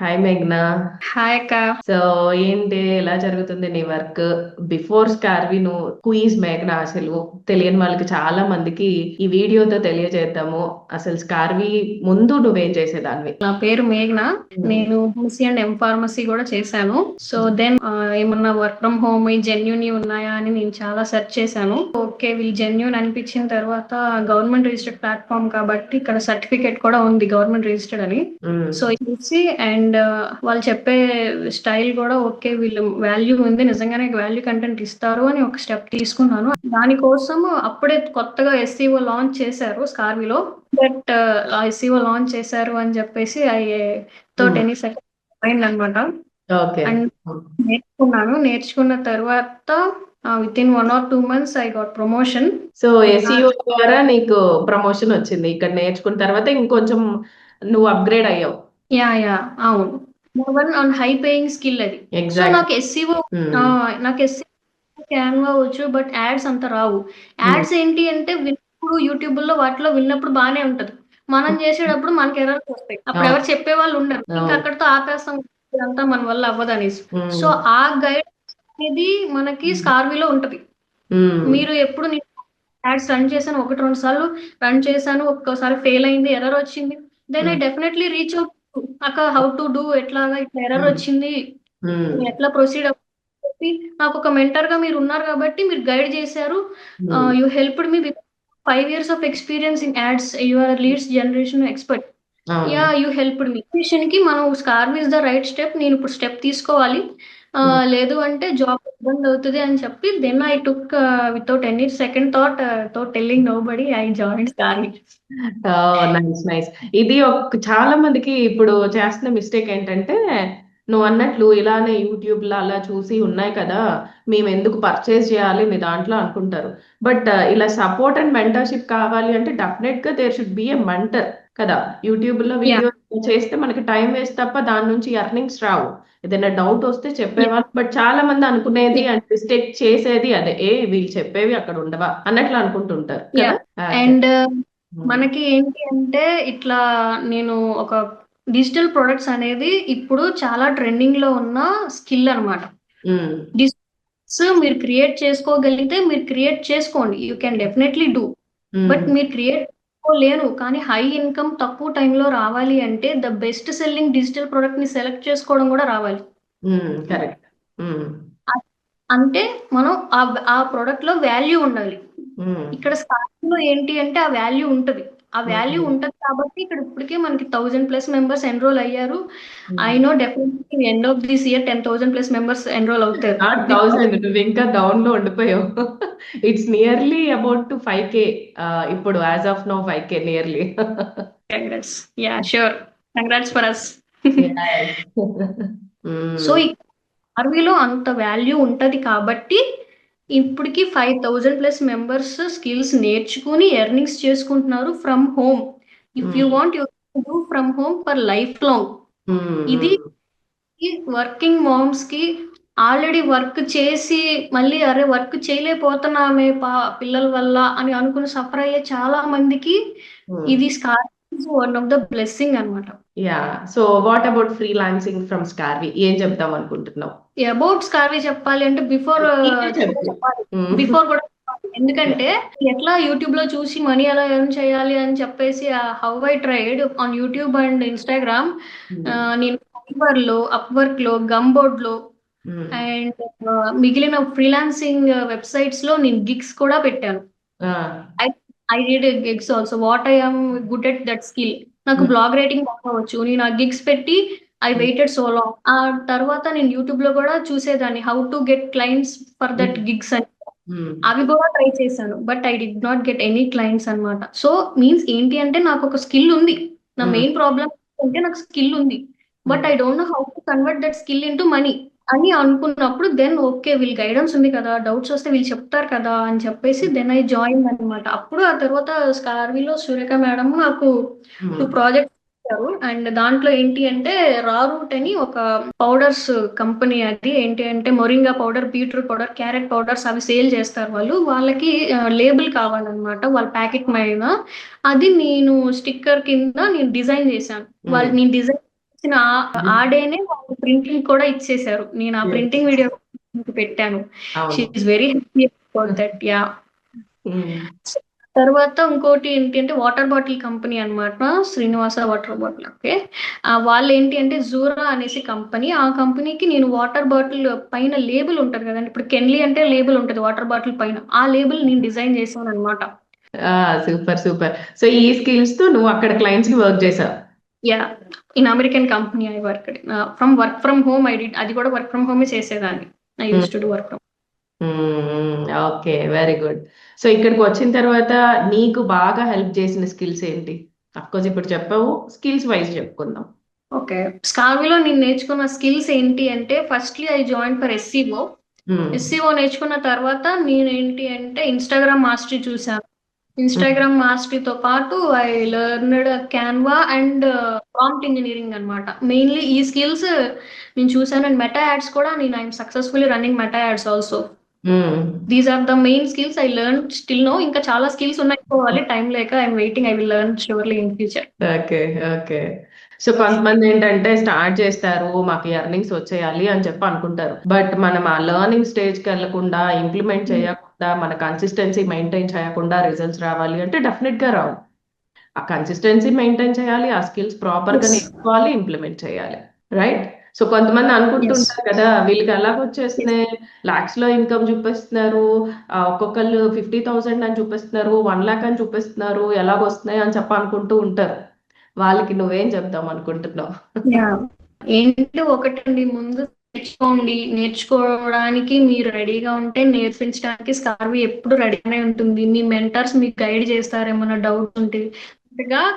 Hi మేఘ్నా hi అక్క. So ఏంటి? ఎలా జరుగుతుంది నీ వర్క్? బిఫోర్ స్కార్వి నువ్వు క్వీజ్ మేఘ్నా అసలు. తెలియని వాళ్ళకి చాలా మందికి ఈ వీడియోతో తెలియజేద్దాము. అసలు స్కార్వి ముందు నువ్వేం చేసేదానివి? నా పేరు మేఘ్న నేను ఎంసీ అండ్ ఎం ఫార్మసీ కూడా చేశాను. సో దెన్ ఏమన్నా వర్క్ ఫ్రమ్ హోమ్ జెన్యున్ ఉన్నాయా అని నేను చాలా సెర్చ్ చేశాను. ఓకే వీళ్ళు జెన్యున్ అనిపించిన తర్వాత గవర్నమెంట్ రిజిస్టర్డ్ ప్లాట్ఫామ్ కాబట్టి ఇక్కడ సర్టిఫికేట్ కూడా ఉంది గవర్నమెంట్ రిజిస్టర్డ్ అని. సో చూసి అండ్ వాళ్ళు చెప్పే స్టైల్ కూడా ఓకే వీళ్ళు వాల్యూ ఉంది నిజంగానే వాల్యూ కంటెంట్ ఇస్తారు అని ఒక స్టెప్ తీసుకున్నాను. దానికోసం అప్పుడే కొత్తగా ఎస్సీఓ లాంచ్ చేశారు స్కార్విలో బట్ ఎస్సీఓ లాంచ్ చేశారు అని చెప్పేసి ఐ Hmm. ఎనీ సెకండ్ అయింది అనమాట అండ్ నేర్చుకున్నాను. నేర్చుకున్న తర్వాత with in one or two months I got promotion so SEO ద్వారా నీకు ప్రమోషన్ వచ్చింది. ఇక్కడ నేర్చుకున్న తర్వాత ఇంకొంచెం నువ్వు అప్గ్రేడ్ అయ్యావు. యా యా అవును. One on high paying skill అది. సో నాకు ఎస్సీఓ ఆ, నాకు ఎస్సీ క్యాన్వా వచ్చు బట్ యాడ్స్ అంత రావు. యాడ్స్ ఏంటి అంటే విన్నప్పుడు యూట్యూబ్లో వాటిలో విన్నప్పుడు బానే ఉంటది. మనం చేసేటప్పుడు మనకి ఎర్రర్స్ వస్తాయి. అప్పుడు. ఎవరు చెప్పే వాళ్ళు ఉండరు. ఇంకా. అక్కడతో ఆపేస్తాం ఇదంతా మన వల్ల అవ్వదు అనేసి. సో ఆ గైడ్ అనేది మనకి స్కార్వీలో ఉంటది. మీరు ఎప్పుడు నేను యాడ్స్ రన్ చేశాను ఒకటి రెండు సార్లు రన్ చేశాను ఒక్కసారి ఫెయిల్ అయింది ఎర్రర్ వచ్చింది then I Hmm. Definitely reach out అక్క హౌ టు డూ ఎట్లాగా? ఇట్లా ఎర్రర్ Hmm. వచ్చింది. నేను ఎట్లా ప్రొసీడ్ చెప్పి నాకు ఒక మెంటర్గా మీరు ఉన్నారు కాబట్టి మీరు గైడ్ చేశారు. You helped me with five years of experience in ads your leads generation expert yeah you helped me కి మనం స్కార్వ్ ఇస్ ద రైట్ స్టెప్ నేను ఇప్పుడు స్టెప్ తీసుకోవాలి. Hmm. లేదు అంటే జాబ్ ఇబ్బంది అవుతుంది అని చెప్పి then I took without any second థాట్తో telling nobody I join స్కార్వి నైస్ నైస్ ఇది ఒక చాలా మందికి ఇప్పుడు చేస్తున్న మిస్టేక్ ఏంటంటే నువ్వు అన్నట్లు ఇలానే యూట్యూబ్లో అలా చూసి ఉన్నాయి కదా మేము ఎందుకు పర్చేస్ చేయాలి? మీ దాంట్లో అనుకుంటారు. బట్ ఇలా సపోర్ట్ అండ్ మెంటర్షిప్ కావాలి అంటే డెఫినెట్గా there should be a mentor కదా. యూట్యూబ్లో వీడియో చేస్తే మనకి టైం వేస్ట్ తప్ప దాని నుంచి ఎర్నింగ్స్ రావు. ఏదైనా డౌట్ వస్తే చెప్పేవాళ్ళు. బట్ చాలా మంది అనుకునేది అండ్ మిస్టేక్ చేసేది అదే. ఏ వీళ్ళు చెప్పేవి అక్కడ ఉండవా? అన్నట్లు అనుకుంటుంటారు అండ్ మనకి ఏంటి అంటే ఇట్లా నేను ఒక డిజిటల్ ప్రొడక్ట్స్ అనేది ఇప్పుడు చాలా ట్రెండింగ్లో ఉన్న స్కిల్ అన్నమాట. ఉమ్, సో మీరు క్రియేట్ చేసుకోగలిగితే మీరు క్రియేట్ చేసుకోండి. You can definitely do but మీరు క్రియేట్ లేను కానీ హై ఇన్కమ్ తక్కువ టైంలో రావాలి అంటే ద బెస్ట్ సెల్లింగ్ డిజిటల్ ప్రొడక్ట్ని సెలెక్ట్ చేసుకోవడం కూడా రావాలి. కరెక్ట్. అంటే మనం ఆ ఆ ప్రొడక్ట్లో వాల్యూ ఉండాలి. ఇక్కడ స్టార్టింగ్లో ఏంటి అంటే ఆ వాల్యూ ఉంటది. ఆ వాల్యూ. ఉంటది కాబట్టి ఇక్కడ ఇప్పటికే మనకి థౌజండ్ ప్లస్ మెంబర్స్ ఎన్రోల్ అయ్యారు. I know definitely end of this year ten thousand plus members enroll అవుతారు. థౌసండ్ నువ్వు ఇంకా డౌన్లో ఉండిపోయావు it's nearly about to five K ఇప్పుడు as of now five K nearly congrats yeah sure congrats for us so ఈ ఆర్వీలో అంత value ఉంటది కాబట్టి ఇప్పటికి five thousand plus members skills నేర్చుకుని ఎర్నింగ్స్ చేసుకుంటున్నారు from home if you Hmm. Want you do from home for life long ఇది working మామ్స్కి ఆల్రెడీ వర్క్ చేసి మళ్ళీ అరే వర్క్ చేయలేకపోతున్నామే పా పిల్లల వల్ల అని అనుకుని సఫర్ అయ్యే చాలా మందికి ఇది స్కార్ వన్ ఆఫ్ ద బ్లెస్సింగ్ అన్నమాట. Yeah so what about freelancing from స్కార్వి ఏం చెప్దాం అనుకుంటున్నావు? అబౌట్ స్కార్వి చెప్పాలి అంటే బిఫోర్. ఉమ్, బిఫోర్ కూడా చెప్పాలి. ఎందుకంటే ఎట్లా యూట్యూబ్లో చూసి మనీ ఎలా ఎర్న్ చేయాలి అని చెప్పేసి how I tried on YouTube and Instagram నేను ఫైబర్లో అప్వర్క్లో గంబోర్డ్లో అండ్ మిగిలిన ఫ్రీలాన్సింగ్ వెబ్సైట్స్లో నేను గిగ్స్ కూడా పెట్టాను. ఆ, I read gigs also what I am good at that skill నాకు Hmm. బ్లాగ్ రైటింగ్ అవ్వచ్చు నేను ఆ గిగ్స్ పెట్టి ఐ వెయిటెడ్ సో లాంగ్ ఆ తర్వాత నేను యూట్యూబ్లో కూడా చూసేదాన్ని. How to get clients for that Hmm. Gigs అని. ఉమ్, అవి కూడా ట్రై చేశాను. But I did not get any clients అన్నమాట. సో మీన్స్ ఏంటి అంటే నాకు ఒక స్కిల్ ఉంది. నా Hmm. మెయిన్ ప్రాబ్లమ్ అంటే నాకు స్కిల్ ఉంది. But I don't know how to convert that skill into money అని అనుకున్నప్పుడు దెన్ ఓకే వీళ్ళు గైడెన్స్ ఉంది కదా డౌట్స్ వస్తే వీళ్ళు చెప్తారు కదా అని చెప్పేసి దెన్ ఐ జాయిన్ అనమాట అప్పుడు ఆ తర్వాత స్కార్విలో సూర్యక మేడం నాకు టూ ఉమ్, ప్రాజెక్ట్స్ ఇచ్చారు. అండ్ దాంట్లో ఏంటి అంటే రా రూట్ అని ఒక పౌడర్స్ కంపెనీ అది. ఏంటి అంటే moringa powder beetroot powder carrot powders అవి సేల్ చేస్తారు వాళ్ళు. వాళ్ళకి లేబుల్ కావాలన్నమాట వాళ్ళ ప్యాకెట్ మీద. అది నేను స్టిక్కర్ కింద నేను డిజైన్ చేశాను. వాళ్ళు నేను డిజైన్ ఇచ్చిన ఆ- డేనే వాళ్ళు ప్రింటింగ్ కూడా ఇచ్చేసారు. నేను ఆ. ప్రింటింగ్ వీడియో పెట్టాను. Very happy about that yeah తర్వాత ఇంకోటి ఏంటి అంటే వాటర్ బాటిల్ కంపెనీ అన్నమాట శ్రీనివాస వాటర్ బాటిల్ ఓకే వాళ్ళు ఏంటి అంటే జూరా అనేసి కంపెనీ ఆ కంపెనీకి నేను వాటర్ బాటిల్ పైన లేబుల్ ఉంటుంది కదండి. ఇప్పుడు కెన్లీ అంటే లేబుల్ ఉంటుంది వాటర్ బాటిల్ పైన. ఆ లేబుల్ నేను డిజైన్ చేశాను అనమాట సూపర్ సూపర్ సో ఈ స్కిల్స్తో నువ్వు అక్కడ క్లయింట్స్కి వర్క్ చేసావు? Yeah in American company I work from work from home I did అది కూడా వర్క్ ఫ్రమ్ హోమే చేసేదాన్ని. I use to work from okay very good so ఇక్కడికి వచ్చిన తర్వాత నీకు బాగా హెల్ప్ చేసిన స్కిల్స్ ఏంటి? అఫ్కోర్స్ ఇప్పుడు చెప్పావు స్కిల్స్ వైజ్ చెప్పుకుందాం. ఓకే స్కార్విలో నేను నేర్చుకున్న స్కిల్స్ ఏంటి అంటే firstly I join for SEO SEO నేర్చుకున్న తర్వాత నేను ఏంటి అంటే ఇన్స్టాగ్రామ్ మాస్టరీ చూసాను ఇన్స్టాగ్రామ్ మాస్టరీతో పాటు I learned Canva and prompt engineering అన్నమాట. మెయిన్లీ ఈ స్కిల్స్ నేను చూసాను అండ్ మెటా యాడ్స్ కూడా నేను I'm successfully running Meta ads also these are the main skills I learn still no ఇంకా చాలా స్కిల్స్ ఉన్నాయి పోవాలి టైం లేక I'm waiting I will learn surely in future okay okay so కొంతమంది ఏంటంటే start చేస్తారు మాకు ఎర్నింగ్స్ వచ్చేయాలి అని చెప్పి అనుకుంటారు. బట్ మనం ఆ లెర్నింగ్ స్టేజ్కి వెళ్ళకుండా ఇంప్లిమెంట్ చేయకుండా మన కన్సిస్టెన్సీ మెయింటైన్ చేయకుండా రిజల్ట్స్ రావాలి అంటే డెఫినెట్గా రావు. ఆ కన్సిస్టెన్సీ మెయింటైన్ చేయాలి ఆ స్కిల్స్ ప్రాపర్గా. నేర్చుకోవాలి ఇంప్లిమెంట్ చేయాలి. రైట్ సో కొంతమంది అనుకుంటుంటారు కదా వీళ్ళకి ఎలాగ వచ్చేస్తున్నాయి? లాక్స్లో ఇన్కమ్ చూపిస్తున్నారు ఒక్కొక్కళ్ళు ఫిఫ్టీ థౌసండ్ అని చూపిస్తున్నారు వన్ లాక్ అని చూపిస్తున్నారు ఎలాగ వస్తున్నాయి అని చెప్పి అనుకుంటూ ఉంటారు. వాళ్ళకి నువ్వేం చెప్దాం అనుకుంటున్నావు? ఏంటి ఒకటండి ముందు నేర్చుకోండి. నేర్చుకోవడానికి మీరు రెడీగా ఉంటే నేర్పించడానికి స్కార్వి ఎప్పుడు రెడీగానే ఉంటుంది. మీ మెంటర్స్ మీకు గైడ్ చేస్తారు ఏమైనా డౌట్ ఉంటే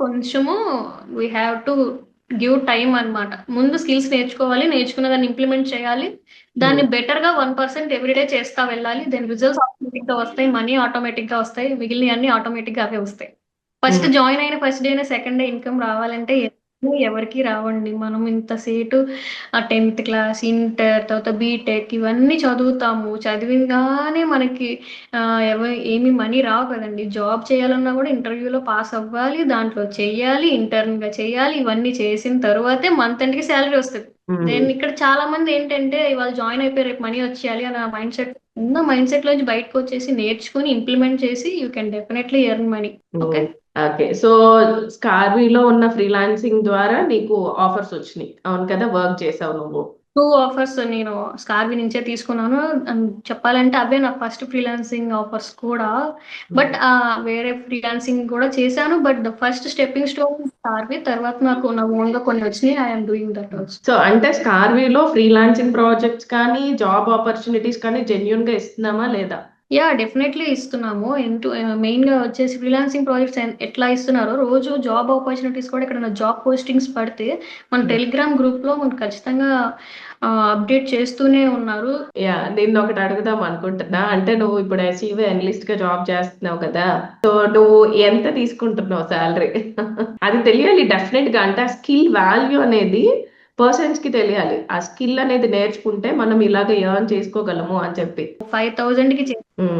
కొంచెము we have to give time అన్నమాట. ముందు స్కిల్స్ నేర్చుకోవాలి నేర్చుకున్న దాన్ని ఇంప్లిమెంట్ చేయాలి. దాన్ని బెటర్గా వన్ పర్సెంట్ ఎవ్రీడే చేస్తా వెళ్ళాలి. దాని రిజల్ట్స్ ఆటోమేటిక్గా వస్తాయి మనీ ఆటోమేటిక్గా వస్తాయి మిగిలిన అన్ని ఆటోమేటిక్గా అవే వస్తాయి. First Hmm. జాయిన్ అయిన first day second day income రావాలంటే ఎవరికి రావండి. మనం ఇంత సేటు ఆ టెన్త్ క్లాస్ ఇంటర్ తర్వాత బీటెక్ ఇవన్నీ చదువుతాము. చదివిగానే మనకి ఆ, ఎవ ఏమి మనీ రావు కదండి. జాబ్ చేయాలన్నా కూడా ఇంటర్వ్యూలో పాస్ అవ్వాలి దాంట్లో చెయ్యాలి ఇంటర్న్గా చేయాలి ఇవన్నీ చేసిన తర్వాతే మంత్ ఎండ్కి శాలరీ వస్తుంది. నేను ఇక్కడ చాలా మంది ఏంటంటే ఇవాళ జాయిన్ అయిపోయి రేపు మనీ వచ్చేయాలి అన్న మైండ్ సెట్ ఉన్న మైండ్ సెట్ లోంచి బయటకు వచ్చేసి నేర్చుకుని ఇంప్లిమెంట్ చేసి you can definitely earn money. Okay? Okay. So స్కార్వీలో ఉన్న ఫ్రీలాన్సింగ్ ద్వారా నీకు ఆఫర్స్ వచ్చినాయి. అవును కదా వర్క్ చేసావు నువ్వు. టూ ఆఫర్స్ నేను స్కార్వి నుంచే తీసుకున్నాను. చెప్పాలంటే అవే నా ఫస్ట్ ఫ్రీలాన్సింగ్ ఆఫర్స్ కూడా. బట్ వేరే ఫ్రీలాన్సింగ్ కూడా చేశాను. But the first stepping stone స్కార్వి. తర్వాత నాకు నా ఓన్గా కొన్ని వచ్చినాయి. I'm doing that also. So అంటే స్కార్వీలో ఫ్రీలాన్సింగ్ ప్రాజెక్ట్స్ కానీ జాబ్ ఆపర్చునిటీస్ కానీ జెన్యున్గా ఇస్తున్నామా లేదా? యా డెఫినెట్లీ ఇస్తున్నాము. ఎంటూ మెయిన్గా వచ్చేసి ఫ్రీలాన్సింగ్ ప్రాజెక్ట్స్ ఎట్లా ఇస్తున్నారో రోజు జాబ్ ఆపర్చునిటీస్ కూడా ఇక్కడ జాబ్ పోస్టింగ్స్ పడితే మన. టెలిగ్రామ్ గ్రూప్లో మనకు ఖచ్చితంగా అప్డేట్ చేస్తూనే ఉన్నారు. యా నేను ఒకటి అడుగుదాం అనుకుంటున్నా. అంటే నువ్వు ఇప్పుడు ఎస్ఈవి అనలిస్ట్గా జాబ్ చేస్తున్నావు కదా సో నువ్వు ఎంత తీసుకుంటున్నావు శాలరీ అది తెలియాలి డెఫినెట్గా. అంటే స్కిల్ వాల్యూ అనేది పర్సన్స్కి తెలియాలి. ఆ స్కిల్ అనేది నేర్చుకుంటే మనం ఇలాగ ఎర్న్ చేసుకోగలము అని చెప్పి. ఫైవ్ థౌజండ్కి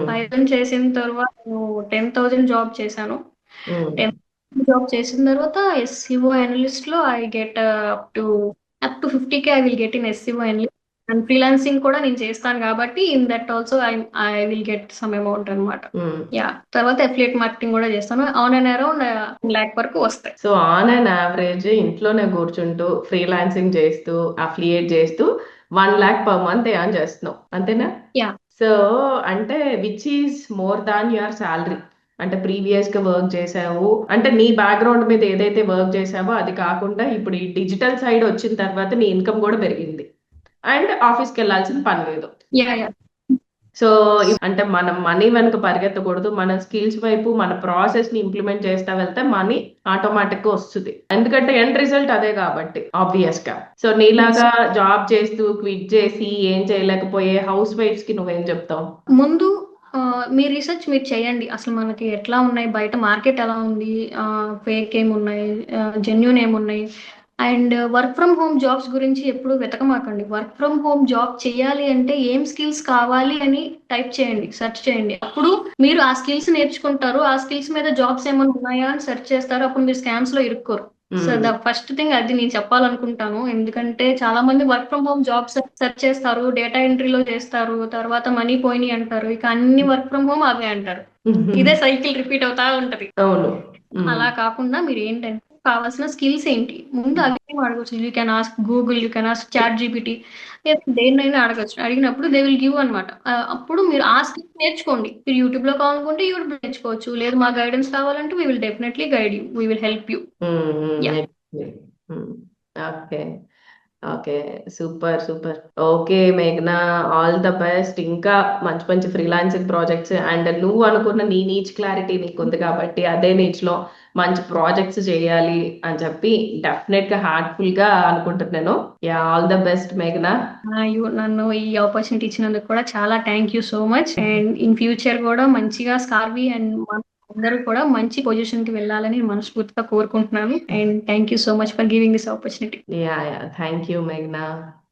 ఫైవ్ థౌసండ్ చేసిన తర్వాత టెన్ థౌసండ్ జాబ్ చేశాను. ఉమ్, జాబ్ చేసిన తర్వాత SEO అనలిస్ట్లో I get up to up to fifty K I will get in SEO analyst and freelancing కూడా నేను చేస్తాను కాబట్టి in that also I I will get some amount అనమాట. యా తర్వాత affiliate marketing కూడా చేస్తాను. ఆన్ అండ్ అరౌండ్ ల్యాక్ వరకు వస్తాయి. సో ఆన్ అండ్ యావరేజ్ ఇంట్లోనే కూర్చుంటూ ఫ్రీలాన్సింగ్ చేస్తూ అఫిలియేట్ చేస్తూ one lakh per month earn చేస్తున్నావు అంతేనా? Yeah. సో అంటే which is more than your salary అంటే ప్రీవియస్గా వర్క్ చేసావు అంటే నీ బ్యాక్గ్రౌండ్ మీద ఏదైతే వర్క్ చేసావో అది కాకుండా ఇప్పుడు ఈ డిజిటల్ సైడ్ వచ్చిన తర్వాత నీ ఇన్కమ్ కూడా పెరిగింది. అండ్ ఆఫీస్కి వెళ్ళాల్సిన పని లేదు. సో అంటే మనం మనీ వెనుక పరిగెత్తకూడదు. మన స్కిల్స్ వైపు మన ప్రాసెస్ని ఇంప్లిమెంట్ చేస్తా వెళ్తే మనీ ఆటోమేటిక్గా వస్తుంది. ఎందుకంటే ఎండ్ రిజల్ట్ అదే కాబట్టి ఆబ్వియస్గా సో నీలాగా జాబ్ చేస్తూ క్విట్ చేసి ఏం చేయలేకపోయే హౌస్ వైఫ్స్కి నువ్వేం చెప్తావు? ముందు మీ రీసెర్చ్ మీరు చేయండి. అసలు మనకి ఎట్లా ఉన్నాయి? బయట మార్కెట్ ఎలా ఉంది? ఫేక్ ఏమున్నాయి? జెన్యున్ ఏమున్నాయి? And work from home jobs గురించి ఎప్పుడు వెతకమాకండి. వర్క్ ఫ్రమ్ హోమ్ జాబ్ చేయాలి అంటే ఏం స్కిల్స్ కావాలి అని టైప్ చేయండి సెర్చ్ చేయండి. అప్పుడు మీరు ఆ స్కిల్స్ నేర్చుకుంటారు. ఆ స్కిల్స్ మీద జాబ్స్ ఏమైనా ఉన్నాయా అని సెర్చ్ చేస్తారు. అప్పుడు మీరు స్కామ్స్లో ఇరుక్కోరు. సో ద ఫస్ట్ థింగ్ అది నేను చెప్పాలనుకుంటాను. ఎందుకంటే చాలా మంది work from home jobs search చేస్తారు డేటా ఎంట్రీలో చేస్తారు తర్వాత మనీ పోయినాయి అంటారు. ఇక అన్ని వర్క్ ఫ్రమ్ హోమ్ అవే అంటారు. ఇదే సైకిల్ రిపీట్ అవుతా ఉంటది. అలా కాకుండా మీరు ఏంటంటే కావాల్సిన స్కిల్స్ ఏంటి? ముందు అవి అడగచ్చు. You can ask Google you can ask Chat GPT దేన్నైనా అడగచ్చు. అడిగినప్పుడు దే విల్ గివ్ అనమాట అప్పుడు మీరు ఆ స్కిల్స్ నేర్చుకోండి. మీరు యూట్యూబ్లో కావాలనుకుంటే యూట్యూబ్ నేర్చుకోవచ్చు. లేదు మా గైడెన్స్ కావాలంటే we will definitely guide you we will help you okay okay super super okay మేఘనా ఆల్ ద బెస్ట్ ఇంకా మంచి మంచి ఫ్రీలాన్సింగ్ ప్రాజెక్ట్స్ అండ్ నువ్వు అనుకున్న నీ నీచ్ క్లారిటీ నీకు ఉంది కాబట్టి అదే niche లో మంచి ప్రాజెక్ట్స్ చేయాలి అని చెప్పి డెఫినెట్గా హార్ట్ఫుల్గా అనుకుంటున్నాను. యా ఆల్ ద బెస్ట్ మేఘనా యూ నన్ను ఈ ఆపర్చునిటీ ఇచ్చినందుకు కూడా చాలా thank you so much and in future కూడా మంచిగా స్కార్వి అండ్ అందరూ కూడా మంచి పొజిషన్కి వెళ్ళాలని మనస్ఫూర్తిగా కోరుకుంటున్నాను. And thank you so much for giving this opportunity yeah yeah thank you మేఘనా